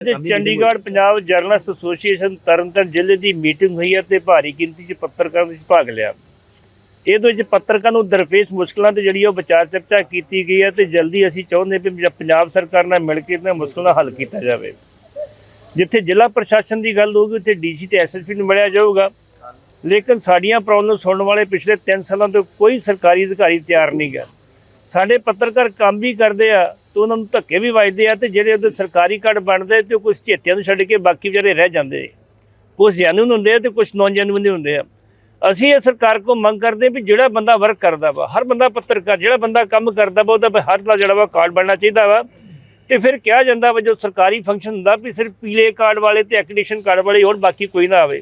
ਤੇ Chandigarh Punjab journalist association Tarn Taran ਜ਼ਿਲ੍ਹੇ ਦੀ ਮੀਟਿੰਗ ਹੋਈ ਹੈ ਤੇ ਭਾਰੀ ਗਿਣਤੀ 'ਚ ਪੱਤਰਕਾਰਾਂ ਨੇ ਭਾਗ ਲਿਆ। ਇਹਦੇ ਵਿੱਚ ਪੱਤਰਕਾਰ ਨੂੰ ਦਰਪੇਸ਼ ਮੁਸ਼ਕਲਾਂ ਤੇ ਜਿਹੜੀ ਉਹ ਵਿਚਾਰ ਚਰਚਾ ਕੀਤੀ ਗਈ ਹੈ ਤੇ ਜਲਦੀ ਅਸੀਂ ਚਾਹੁੰਦੇ ਵੀ ਪੰਜਾਬ- ਪੰਜਾਬ ਸਰਕਾਰ ਨਾਲ ਮਿਲ ਕੇ ਇਹਨਾਂ ਮੁਸ਼ਕਲਾਂ ਦਾ ਹੱਲ ਕੀਤਾ ਜਾਵੇ। ਜਿੱਥੇ ਜ਼ਿਲ੍ਹਾ ਪ੍ਰਸ਼ਾਸਨ ਦੀ ਗੱਲ ਹੋਊਗੀ ਉੱਥੇ ਡੀਸੀ ਤੇ ਐਸਐਸਪੀ ਨੂੰ ਮਿਲਿਆ ਜਾਊਗਾ। ਲੇਕਿਨ ਸਾਡੀਆਂ ਪ੍ਰੋਬਲਮ ਸੁਣਨ ਵਾਲੇ ਪਿਛਲੇ 3 ਸਾਲਾਂ ਤੋਂ ਕੋਈ ਸਰਕਾਰੀ ਅਧਿਕਾਰੀ ਤਿਆਰ ਨਹੀਂ ਗਾ। ਸਾਡੇ ਪੱਤਰਕਾਰ ਕੰਮ ਵੀ ਕਰਦੇ ਆ ਤੇ ਉਹਨਾਂ ਨੂੰ ਧੱਕੇ ਵੀ ਵੱਜਦੇ ਆ ਤੇ ਜਿਹੜੇ ਉਹਦੇ ਸਰਕਾਰੀ ਕਾਰਡ ਬਣਦੇ ਤੇ ਕੁਝ ਚੇਤਿਆਂ ਨੂੰ ਛੱਡ ਕੇ ਬਾਕੀ ਵਿਚਾਰੇ ਰਹਿ ਜਾਂਦੇ। ਕੁਝ ਜੈਨੂਨ ਹੁੰਦੇ ਆ ਤੇ ਕੁਝ ਨੌਨ ਜੈਨੂਨ ਹੁੰਦੇ ਆ। ਅਸੀਂ ਇਹ ਸਰਕਾਰ ਕੋ ਮੰਗ ਕਰਦੇ ਵੀ ਜਿਹੜਾ ਬੰਦਾ ਵਰਕ ਕਰਦਾ ਵਾ, ਹਰ ਬੰਦਾ ਪੱਤਰਕਾਰ, ਜਿਹੜਾ ਬੰਦਾ ਕੰਮ ਕਰਦਾ ਵਾ, ਉਹਦਾ ਹਰ ਦਾ ਜਿਹੜਾ ਵਾ ਕਾਰਡ ਬਣਨਾ ਚਾਹੀਦਾ ਵਾ। ਤੇ ਫਿਰ ਕਿਹਾ ਜਾਂਦਾ ਵਾ ਜੋ ਸਰਕਾਰੀ ਫੰਕਸ਼ਨ ਹੁੰਦਾ ਵੀ ਸਿਰਫ ਪੀਲੇ ਕਾਰਡ ਵਾਲੇ ਤੇ ਐਕਡੀਸ਼ਨ ਕਾਰਡ ਵਾਲੇ ਹੋਰ ਬਾਕੀ ਕੋਈ ਨਾ ਆਵੇ।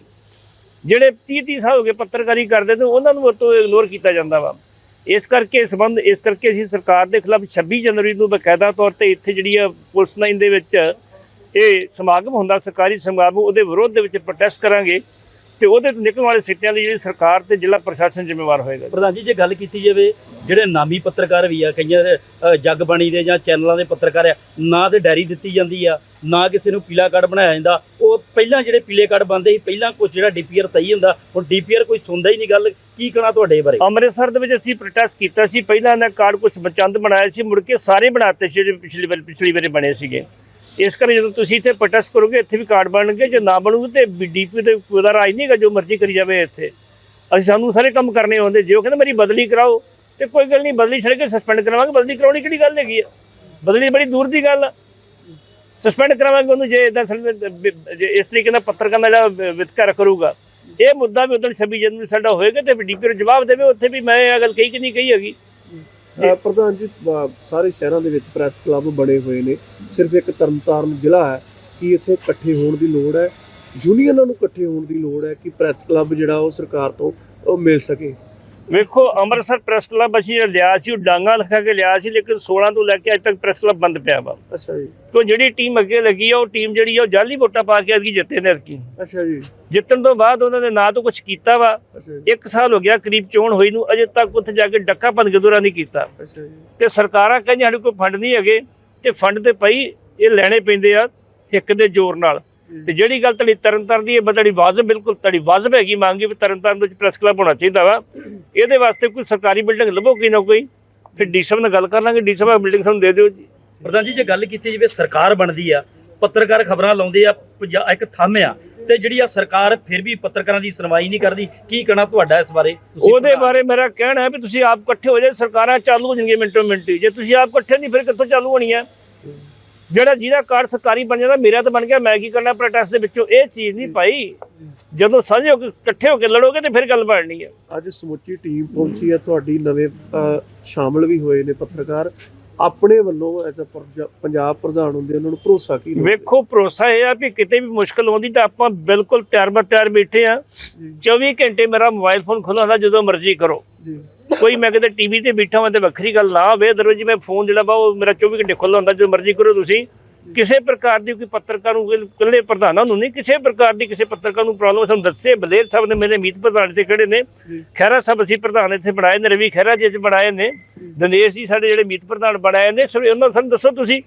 ਜਿਹੜੇ 30 30 ਸਾਲ ਹੋ ਗਏ ਪੱਤਰਕਾਰੀ ਕਰਦੇ ਤੇ ਉਹਨਾਂ ਨੂੰ ਉਹ ਤੋਂ ਇਗਨੋਰ ਕੀਤਾ ਜਾਂਦਾ ਵਾ। ਇਸ ਕਰਕੇ ਸੰਬੰਧ ਇਸ ਕਰਕੇ ਅਸੀਂ ਸਰਕਾਰ ਦੇ ਖਿਲਾਫ 26 ਜਨਵਰੀ ਨੂੰ ਬਕਾਇਦਾ ਤੌਰ ਤੇ ਇੱਥੇ ਜਿਹੜੀ ਆ ਪੁਲਿਸ ਲਾਈਨ ਦੇ ਵਿੱਚ ਇਹ ਸਮਾਗਮ ਹੁੰਦਾ, ਸਰਕਾਰੀ ਸਮਾਗਮ, ਉਹਦੇ ਵਿਰੋਧ ਦੇ ਵਿੱਚ ਪ੍ਰੋਟੈਸਟ ਕਰਾਂਗੇ। ਤੇ ਉਹਦੇ ਤੋਂ ਨਿਕਲਣ ਵਾਲੇ ਸਿੱਟਿਆਂ ਲਈ ਜਿਹੜੀ ਸਰਕਾਰ ਤੇ ਜ਼ਿਲ੍ਹਾ ਪ੍ਰਸ਼ਾਸਨ ਜ਼ਿੰਮੇਵਾਰ ਹੋਏਗਾ ਪ੍ਰਧਾਨ ਜੀ ਜੇ ਗੱਲ ਕੀਤੀ ਜਾਵੇ ਜਿਹੜੇ ਨਾਮੀ ਪੱਤਰਕਾਰ ਵੀ ਆ ਕਈਆਂ ਦੇ ਅ, ਜਗਬਾਣੀ ਦੇ ਜਾਂ ਚੈਨਲਾਂ ਦੇ ਪੱਤਰਕਾਰ ਆ ਨਾ ਤੇ ਡਾਇਰੀ ਦਿੱਤੀ ਜਾਂਦੀ ਆ ਨਾ ਕਿਸੇ ਨੂੰ ਪੀਲਾ ਕਾਰਡ ਬਣਾਇਆ ਜਾਂਦਾ। ਉਹ ਪਹਿਲਾਂ ਜਿਹੜੇ ਪੀਲੇ ਕਾਰਡ ਬੰਦੇ ਸੀ ਪਹਿਲਾਂ ਕੁਝ ਜਿਹੜਾ ਡੀਪੀਆਰ ਸਹੀ ਹੁੰਦਾ ਹੁਣ ਡੀਪੀਆਰ ਕੋਈ ਸੁਣਦਾ ਹੀ ਨਹੀਂ ਗੱਲ। ਕੀ ਕਹਿਣਾ ਤੁਹਾਡੇ ਬਾਰੇ? ਅੰਮ੍ਰਿਤਸਰ ਦੇ ਵਿੱਚ ਅਸੀਂ ਪ੍ਰੋਟੈਸਟ ਕੀਤਾ ਸੀ ਪਹਿਲਾਂ ਇਹਨਾਂ ਕਾਰਡ ਕੁਝ ਬਚੰਦ ਬਣਾਏ ਸੀ ਮੁੜ ਕੇ ਸਾਰੇ ਬਣਾਤੇ ਸੀ ਜਿਹੜੇ ਪਿਛਲੀ ਵਾਰ ਪਿਛਲੀ ਵਾਰੀ ਬਣੇ ਸੀਗੇ। ਇਸ ਕਰਕੇ ਜਦੋਂ ਤੁਸੀਂ ਇੱਥੇ ਪ੍ਰੋਟੈਸਟ ਕਰੋਗੇ, ਇੱਥੇ ਵੀ ਕਾਰਡ ਬਣਨਗੇ, ਜੇ ਨਾ ਬਣੂਗੇ ਤੇ ਡੀਪੀ ਤੇ ਦਾ ਰਾਜ ਨਹੀਂਗਾ ਜੋ ਮਰਜ਼ੀ ਕਰੀ ਜਾਵੇ ਇੱਥੇ। ਅਸੀਂ ਸਾਨੂੰ ਸਾਰੇ ਕੰਮ ਕਰਨੇ ਹੁੰਦੇ ਜੇ ਉਹ ਕਹਿੰਦੇ ਮੇਰੀ ਬਦਲੀ ਕਰਾਓ, ਤੇ ਕੋਈ ਗੱਲ ਨਹੀਂ, ਬਦਲੀ ਛੱਡ ਕੇ ਸਸਪੈਂਡ ਕਰਾਵਾਂਗੇ, ਬਦਲੀ ਕਰਾਉਣੀ ਕਿਹੜੀ ਗੱਲ ਹੈਗੀ ਆ? ਬਦਲੀ ਬੜੀ ਦੂਰ ਦੀ ਗੱਲ ਆ। ਸਸਪੈਂਡ ਕਰਾਵਾਂਗੇ ਉਹਨੂੰ ਜੇ ਇਦਾਂ ਇਸ ਤਰੀਕੇ ਨਾਲ ਪੱਤਰਕਾਰ ਦਾ ਜਿਹੜਾ ਵਿਤਕਰਾ ਕਰੂਗਾ। ਇਹ ਮੁੱਦਾ ਵੀ ਉਦੋਂ 26 ਜਨਵਰੀ ਸਾਡਾ ਹੋਏਗਾ ਤੇ ਡੀਪੀ ਨੂੰ ਜਵਾਬ ਦੇਵੇ, ਉੱਥੇ ਵੀ ਮੈਂ ਇਹ ਗੱਲ ਕਹੀ ਕਿ ਨਹੀਂ ਕਹੀ ਹੈਗੀ। ਪ੍ਰਧਾਨ ਜੀ ਸਾਰੇ ਸ਼ਹਿਰਾਂ ਦੇ ਵਿੱਚ ਪ੍ਰੈਸ ਕਲੱਬ ਬਣੇ ਹੋਏ ਨੇ। ਸਿਰਫ ਇੱਕ ਤਰਨਤਾਰਨ ਜ਼ਿਲ੍ਹਾ ਹੈ ਕਿ ਇੱਥੇ ਇਕੱਠੇ ਹੋਣ ਦੀ ਲੋੜ ਹੈ? ਯੂਨੀਅਨਾਂ ਨੂੰ ਇਕੱਠੇ ਹੋਣ ਦੀ ਲੋੜ ਹੈ ਕਿ ਪ੍ਰੈਸ ਕਲੱਬ ਜਿਹੜਾ ਉਹ ਸਰਕਾਰ ਤੋਂ ਉਹ ਮਿਲ ਸਕੇ? ਵੇਖੋ ਅੰਮ੍ਰਿਤਸਰ ਪ੍ਰੈਸ ਕਲੱਬ ਅਸੀਂ ਲਿਆ ਸੀ ਉਹ ਡਾਂਗਾ ਲਿਖਾ ਕੇ ਲਿਆ ਸੀ ਲੇਕਿਨ 16 ਤੋਂ ਲੈ ਕੇ ਅੱਜ ਤੱਕ ਪ੍ਰੈਸ ਕਲੱਬ ਬੰਦ ਪਿਆ ਵਾ। ਅੱਛਾ ਜੀ। ਜਿਹੜੀ ਟੀਮ ਅੱਗੇ ਲੱਗੀ ਆ ਉਹ ਟੀਮ ਜਿਹੜੀ ਆ ਉਹ ਜਾਲੀ ਵੋਟਾਂ ਪਾ ਕੇ ਅੱਗੇ ਜਿੱਤੇ ਨੇ ਅਰਕੀ। ਅੱਛਾ ਜੀ। ਜਿੱਤਣ ਤੋਂ ਬਾਅਦ ਉਹਨਾਂ ਨੇ ਨਾ ਤਾਂ ਕੁਝ ਕੀਤਾ ਵਾ। ਇੱਕ ਸਾਲ ਹੋ ਗਿਆ ਕਰੀਬ ਚੋਣ ਹੋਈ ਨੂੰ ਅਜੇ ਤੱਕ ਉੱਥੇ ਜਾ ਕੇ ਡੱਕਾ ਬੰਦ ਗਦੋਰਾ ਨਹੀਂ ਕੀਤਾ। ਅੱਛਾ ਜੀ। ਤੇ ਸਰਕਾਰਾਂ ਕਹਿੰਦੀਆਂ ਸਾਡੇ ਕੋਲ ਫੰਡ ਨਹੀਂ ਹੈਗੇ ਤੇ ਫੰਡ ਤੇ ਪਈ ਇਹ ਲੈਣੇ ਪੈਂਦੇ ਆ ਹਿੱਕ ਦੇ ਜ਼ੋਰ ਨਾਲ। ਤੇ ਜਿਹੜੀ ਗੱਲ ਤੁਹਾਡੀ ਤਰਨਤਾਰਨ ਦੀ ਇਹ ਬੜੀ ਵਾਜਬ ਬਿਲਕੁਲ ਤੁਹਾਡੀ ਵਾਜਬ ਹੈਗੀ ਮੰਗੀ ਵੀ ਤਰਨਤਾਰਨ ਵਿੱਚ ਪ੍ਰੈਸ ਕਲੱਬ ਹੋਣਾ ਚਾਹੀਦਾ ਵਾ। ਇਹਦੇ ਵਾਸਤੇ ਕੋਈ ਸਰਕਾਰੀ ਬਿਲਡਿੰਗ ਲੱਭੋ ਕੋਈ ਨਾ ਕੋਈ? ਫਿਰ ਡੀ ਸਾਹਿਬ ਨਾਲ ਗੱਲ ਕਰ ਲਾਂਗੇ ਡੀ ਸਾਹਿਬ ਬਿਲਡਿੰਗ ਸਾਨੂੰ ਦੇ ਦਿਓ ਜੀ। ਪ੍ਰਧਾਨ ਜੀ ਜੇ ਗੱਲ ਕੀਤੀ ਜਾਵੇ ਸਰਕਾਰ ਬਣਦੀ ਆ ਪੱਤਰਕਾਰ ਖਬਰਾਂ ਲਾਉਂਦੇ ਆ ਇੱਕ ਥੰਮ ਆ ਤੇ ਜਿਹੜੀ ਆ ਸਰਕਾਰ ਫਿਰ ਵੀ ਪੱਤਰਕਾਰਾਂ ਦੀ ਸੁਣਵਾਈ ਨਹੀਂ ਕਰਦੀ ਕੀ ਕਹਿਣਾ ਤੁਹਾਡਾ ਇਸ ਬਾਰੇ? ਤੁਸੀਂ ਉਹਦੇ ਬਾਰੇ ਮੇਰਾ ਕਹਿਣਾ ਹੈ ਵੀ ਤੁਸੀਂ ਆਪ ਇਕੱਠੇ ਹੋ ਜਾਏ ਸਰਕਾਰਾਂ ਚਾਲੂ ਹੋ ਜਾਣਗੀਆਂ ਮਿੰਟੋ ਮਿੰਟੀ। ਜੇ ਤੁਸੀਂ ਆਪ ਇਕੱਠੇ ਨਹੀਂ ਫਿਰ ਕਿੱਥੋਂ ਚਾਲੂ ਹੋਣੀਆਂ ਜਿਹੜਾ ਜਿਹਦਾ ਕਾਰਡ ਸਰਕਾਰੀ ਬਣ ਜਾਂਦਾ ਮੇਰਾ ਤਾਂ ਬਣ ਗਿਆ ਮੈਂ ਕੀ ਕਰਨਾ ਪ੍ਰੋਟੈਸਟ ਦੇ ਵਿੱਚੋਂ? ਇਹ ਚੀਜ਼ ਨਹੀਂ ਪਾਈ ਜਦੋਂ ਸਾਂਝੇ ਹੋ ਕੇ ਇਕੱਠੇ ਹੋ ਕੇ ਲੜੋਗੇ ਤੇ ਫਿਰ ਗੱਲ ਬਣਨੀ ਹੈ ਅੱਜ ਸਮੁੱਚੀ ਟੀਮ ਪਹੁੰਚੀ ਹੈ ਤੁਹਾਡੀ ਨਵੇਂ ਸ਼ਾਮਲ ਵੀ ਹੋਏ ਨੇ ਪੱਤਰਕਾਰ। ਆਪਣੇ ਵੱਲੋਂ ਐਜ਼ ਪੰਜਾਬ ਪ੍ਰਧਾਨ ਹੁੰਦੇ ਉਹਨਾਂ ਨੂੰ ਭਰੋਸਾ ਕੀ? ਵੇਖੋ ਭਰੋਸਾ ਇਹ ਆ ਵੀ ਕਿਤੇ ਵੀ ਮੁਸ਼ਕਲ ਆਉਂਦੀ ਤਾਂ ਆਪਾਂ ਬਿਲਕੁਲ ਤਿਆਰ ਬਰ ਤਿਆਰ ਬੈਠੇ ਆ। ਜੀ। 24 ਘੰਟੇ ਮੇਰਾ ਮੋਬਾਈਲ ਫੋਨ ਖੁੱਲ੍ਹਾ ਹੁੰਦਾ ਜਦੋਂ ਮਰਜ਼ੀ ਕਰੋ। ਜੀ। ਕੋਈ ਮੈਂ ਕਿਤੇ ਟੀਵੀ ਤੇ ਬੈਠਾ ਹਾਂ ਤੇ ਵੱਖਰੀ ਗੱਲ ਨਾ ਹੋਵੇ ਦਰਵਾਜ਼ੇ ਮੈਂ ਫੋਨ ਜਿਹੜਾ ਵਾ ਉਹ ਮੇਰਾ 24 ਘੰਟੇ ਖੁੱਲ੍ਹਾ ਹੁੰਦਾ ਜਦੋਂ ਮਰਜ਼ੀ ਕਰੋ ਤੁਸੀਂ। ਕਿਸੇ ਪ੍ਰਕਾਰ ਦੀ ਕੋਈ ਪੱਤਰਕਾਰ ਨੂੰ ਇਕੱਲੇ ਪ੍ਰਧਾਨਾਂ ਨੂੰ ਨਹੀਂ ਕਿਸੇ ਪ੍ਰਕਾਰ ਦੀ ਕਿਸੇ ਪੱਤਰਕਾਰ ਨੂੰ ਪ੍ਰੋਬਲਮ ਸਾਨੂੰ ਦੱਸੇ ਬਲੇਰ ਸਾਹਿਬ ਨੇ ਮੇਰੇ ਮੀਤ ਪ੍ਰਧਾਨ ਤੇ ਖੜੇ ਨੇ। ਜੀ। ਖਹਿਰਾ ਸਾਹਿਬ ਅਸੀਂ ਪ੍ਰਧਾਨ ਇੱਥੇ ਬਣਾਏ ਨੇ ਰਵੀ ਖਹਿਰਾ ਜੀ ਅੱਜ ਬਣਾਏ ਨੇ। ਦਿਨੇਸ਼ ਜੀ ਸਾਡੇ ਜਿਹੜੇ ਮੀਤ ਪ੍ਰਧਾਨ ਬਣਾਏ ਨੇ ਸੋ ਉਹਨਾਂ ਸਾਨੂੰ ਦੱਸੋ ਤੁਸੀਂ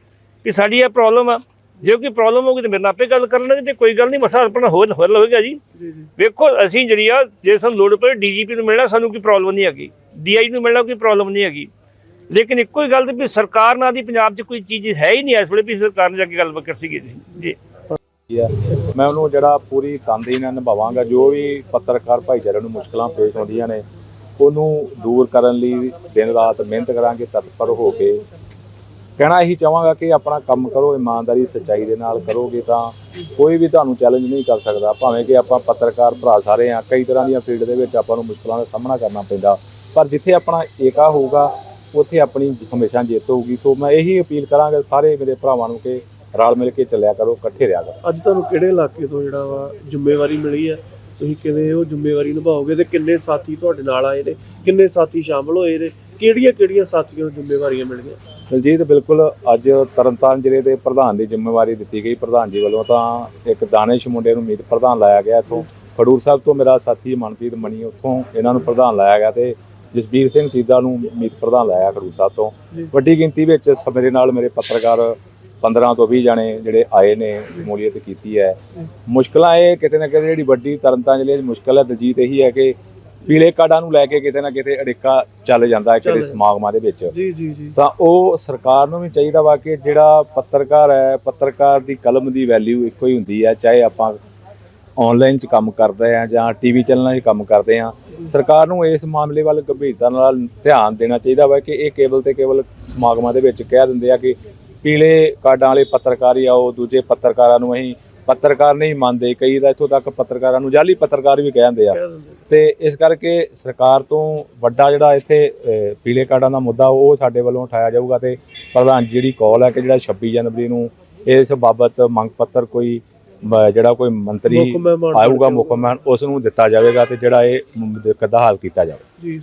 ਕਿ ਸਾਡੀ ਇਹ ਪ੍ਰੋਬਲਮ ਆ। ਜੇ ਕੋਈ ਪ੍ਰੋਬਲਮ ਹੋਊਗੀ ਤਾਂ ਮੇਰੇ ਨਾਲ ਆਪੇ ਗੱਲ ਕਰ ਲੈਣਗੇ ਤੇ ਕੋਈ ਗੱਲ ਨਹੀਂ ਮਸਲਾ ਆਪਣਾ ਹੋਰ ਹੱਲ ਹੋਏਗਾ ਜੀ। ਜੀ ਜੀ। ਵੇਖੋ ਅਸੀਂ ਜਿਹੜੀ ਆ ਜੇ ਸਾਨੂੰ ਲੋੜ ਪਏ ਡੀਜੀਪੀ ਨੂੰ ਮਿਲਣਾ ਸਾਨੂੰ ਕੋਈ ਪ੍ਰੋਬਲਮ ਨਹੀਂ ਹੈਗੀ। ਡੀਆਈ ਨੂੰ ਮਿਲਣਾ ਕੋਈ ਪ੍ਰੋਬਲਮ ਨਹੀਂ ਹੈਗੀ। ਲੇਕਿਨ ਇੱਕੋ ਹੀ ਗੱਲ ਤੇ ਵੀ ਸਰਕਾਰ ਨਾਲ ਦੀ ਪੰਜਾਬ 'ਚ ਕੋਈ ਚੀਜ਼ ਹੈ ਹੀ ਨਹੀਂ, ਇਸ ਵੇਲੇ ਵੀ ਸਰਕਾਰ ਨੇ ਜਾ ਕੇ ਗੱਲ ਕਰ ਸੀਗੀ। ਜੀ। ਮੈਂ ਉਹਨੂੰ ਜਿਹੜਾ ਪੂਰੀ ਤਨਦੇਹੀ ਨਾਲ ਨਿਭਾਵਾਂਗਾ, ਜੋ ਵੀ ਪੱਤਰਕਾਰ ਭਾਈਚਾਰੇ ਨੂੰ ਮੁਸ਼ਕਲਾਂ ਪੇਸ਼ ਆਉਂਦੀਆਂ ਨੇ, ਉਹਨੂੰ ਦੂਰ ਕਰਨ ਲਈ ਦਿਨ ਰਾਤ ਮਿਹਨਤ ਕਰਾਂਗੇ, ਤਤਪਰ ਹੋ ਕੇ। ਕਹਿਣਾ ਇਹੀ ਚਾਹਾਂਗਾ ਕਿ ਆਪਣਾ ਕੰਮ ਕਰੋ, ਇਮਾਨਦਾਰੀ, ਸੱਚਾਈ ਦੇ ਨਾਲ ਕਰੋਗੇ ਤਾਂ ਕੋਈ ਵੀ ਤੁਹਾਨੂੰ ਚੈਲੰਜ ਨਹੀਂ ਕਰ ਸਕਦਾ। ਭਾਵੇਂ ਕਿ ਆਪਾਂ ਪੱਤਰਕਾਰ ਭਰਾ ਸਾਰੇ ਆ, ਕਈ ਤਰ੍ਹਾਂ ਦੀਆਂ ਫੀਲਡ ਦੇ ਵਿੱਚ ਆਪਾਂ ਨੂੰ ਮੁਸ਼ਕਲਾਂ ਦਾ ਸਾਹਮਣਾ ਕਰਨਾ ਪੈਂਦਾ। ਪਰ ਜਿੱਥੇ ਆਪਣਾ ਏਕਾ ਹੋਊਗਾ ਉੱਥੇ ਆਪਣੀ ਹਮੇਸ਼ਾ ਜਿੱਤ ਹੋਊਗੀ। ਸੋ ਮੈਂ ਇਹੀ ਅਪੀਲ ਕਰਾਂਗਾ ਸਾਰੇ ਮੇਰੇ ਭਰਾਵਾਂ ਨੂੰ ਕਿ ਰਲ ਮਿਲ ਕੇ ਚੱਲਿਆ ਕਰੋ ਇਕੱਠੇ ਰਿਹਾ ਕਰੋ। ਅੱਜ ਤੁਹਾਨੂੰ ਕਿਹੜੇ ਇਲਾਕੇ ਤੋਂ ਜਿਹੜਾ ਵਾ ਜ਼ਿੰਮੇਵਾਰੀ ਮਿਲੀ ਹੈ? ਤੁਸੀਂ ਕਿਵੇਂ ਉਹ ਜ਼ਿੰਮੇਵਾਰੀ ਨਿਭਾਓਗੇ ਤੇ ਕਿੰਨੇ ਸਾਥੀ ਤੁਹਾਡੇ ਨਾਲ ਆਏ ਨੇ? ਕਿੰਨੇ ਸਾਥੀ ਸ਼ਾਮਲ ਹੋਏ ਨੇ? ਕਿਹੜੀਆਂ ਕਿਹੜੀਆਂ ਸਾਥੀਆਂ ਨੂੰ ਜ਼ਿੰਮੇਵਾਰੀਆਂ ਮਿਲੀਆਂ? ਦਲਜੀਤ ਬਿਲਕੁਲ ਅੱਜ ਤਰਨਤਾਰਨ ਜ਼ਿਲ੍ਹੇ ਦੇ ਪ੍ਰਧਾਨ ਦੀ ਜ਼ਿੰਮੇਵਾਰੀ ਦਿੱਤੀ ਗਈ ਪ੍ਰਧਾਨ ਜੀ ਵੱਲੋਂ। ਤਾਂ ਇੱਕ ਦਾਨਿਸ਼ ਮੁੰਡੇ ਨੂੰ ਮੀਤ ਪ੍ਰਧਾਨ ਲਾਇਆ ਗਿਆ ਇੱਥੋਂ। ਖਡੂਰ ਸਾਹਿਬ ਤੋਂ ਮੇਰਾ ਸਾਥੀ ਮਨਪ੍ਰੀਤ ਮਣੀ ਉੱਥੋਂ ਇਹਨਾਂ ਨੂੰ ਪ੍ਰਧਾਨ ਲਾਇਆ ਗਿਆ ਤੇ ਜਸਬੀਰ ਸਿੰਘ ਚੀਦਾ ਨੂੰ ਮੀਤ ਪ੍ਰਧਾਨ ਲਾਇਆ ਸਾਹਿਬ ਤੋਂ। ਵੱਡੀ ਗਿਣਤੀ ਵਿੱਚ ਮੇਰੇ ਨਾਲ ਮੇਰੇ ਪੱਤਰਕਾਰ 15 ਤੋਂ 20 ਜਣੇ ਜਿਹੜੇ ਆਏ ਨੇ ਸ਼ਮੂਲੀਅਤ ਕੀਤੀ ਹੈ। ਮੁਸ਼ਕਲਾਂ ਇਹ ਕਿਤੇ ਨਾ ਕਿਤੇ ਜਿਹੜੀ ਵੱਡੀ ਤਰਨਤਾਰਨ ਜ਼ਿਲ੍ਹੇ ਦੀ ਮੁਸ਼ਕਲ ਹੈ ਦਲਜੀਤ ਇਹੀ ਹੈ ਕਿ ਪੀਲੇ ਕਾਰਡਾਂ ਨੂੰ ਲੈ ਕੇ ਕਿਤੇ ਨਾ ਕਿਤੇ ਅੜਿੱਕਾ ਚੱਲ ਜਾਂਦਾ ਹੈ ਕਿਤੇ। ਸਮਾਗਮਾਂ ਦੇ ਵਿੱਚ। ਜੀ ਜੀ ਜੀ। ਤਾਂ ਉਹ ਸਰਕਾਰ ਨੂੰ ਵੀ ਚਾਹੀਦਾ ਵਾ ਕਿ ਜਿਹੜਾ ਪੱਤਰਕਾਰ ਹੈ ਪੱਤਰਕਾਰ ਦੀ ਕਲਮ ਦੀ ਵੈਲਿਊ ਇੱਕੋ ਹੀ ਹੁੰਦੀ ਹੈ ਚਾਹੇ ਆਪਾਂ ਆਨਲਾਈਨ 'ਚ ਕੰਮ ਕਰਦੇ ਆ ਜਾਂ ਟੀਵੀ ਚੈਨਲਾਂ 'ਚ ਕੰਮ ਕਰਦੇ ਆ ਸਰਕਾਰ ਨੂੰ ਇਸ ਮਾਮਲੇ ਵੱਲ ਗੰਭੀਰਤਾ ਨਾਲ ਧਿਆਨ ਦੇਣਾ ਚਾਹੀਦਾ ਵਾ ਕਿ ਇਹ ਕੇਵਲ ਤੇ ਕੇਵਲ ਸਮਾਗਮਾਂ ਦੇ ਵਿੱਚ ਕਹਿ ਦਿੰਦੇ ਆ ਕਿ ਪੀਲੇ ਕਾਰਡਾਂ ਵਾਲੇ ਪੱਤਰਕਾਰ ਹੀ ਆਓ ਦੂਜੇ ਪੱਤਰਕਾਰਾਂ ਨੂੰ ਅਸੀਂ ਪੱਤਰਕਾਰ ਨਹੀਂ ਮੰਨਦੇ ਕਈ ਤਾਂ ਇੱਥੋਂ ਤੱਕ ਪੱਤਰਕਾਰਾਂ ਨੂੰ ਜਾਲੀ ਪੱਤਰਕਾਰ ਵੀ ਕਹਿੰਦੇ ਆ। ਤੇ ਇਸ ਕਰਕੇ ਸਰਕਾਰ ਤੋਂ ਵੱਡਾ ਜਿਹੜਾ ਇੱਥੇ ਪੀਲੇ ਕਾਰਡਾਂ ਦਾ ਮੁੱਦਾ ਉਹ ਸਾਡੇ ਵੱਲੋਂ ਉਠਾਇਆ ਜਾਊਗਾ ਤੇ ਪ੍ਰਧਾਨ ਜਿਹੜੀ ਕਾਲ ਹੈ ਕਿ ਜਿਹੜਾ 26 ਜਨਵਰੀ ਨੂੰ ਇਸ ਬਾਬਤ ਮੰਗ ਪੱਤਰ ਕੋਈ ਜਿਹੜਾ ਕੋਈ ਮੰਤਰੀ ਆਊਗਾ ਮੁੱਖ ਮਹਿਮਾਨ ਉਸ ਨੂੰ ਦਿੱਤਾ ਜਾਵੇਗਾ ਤੇ ਜਿਹੜਾ ਇਹ ਦਿੱਕਤ ਦਾ ਹੱਲ ਕੀਤਾ ਜਾਵੇ। ਜੀ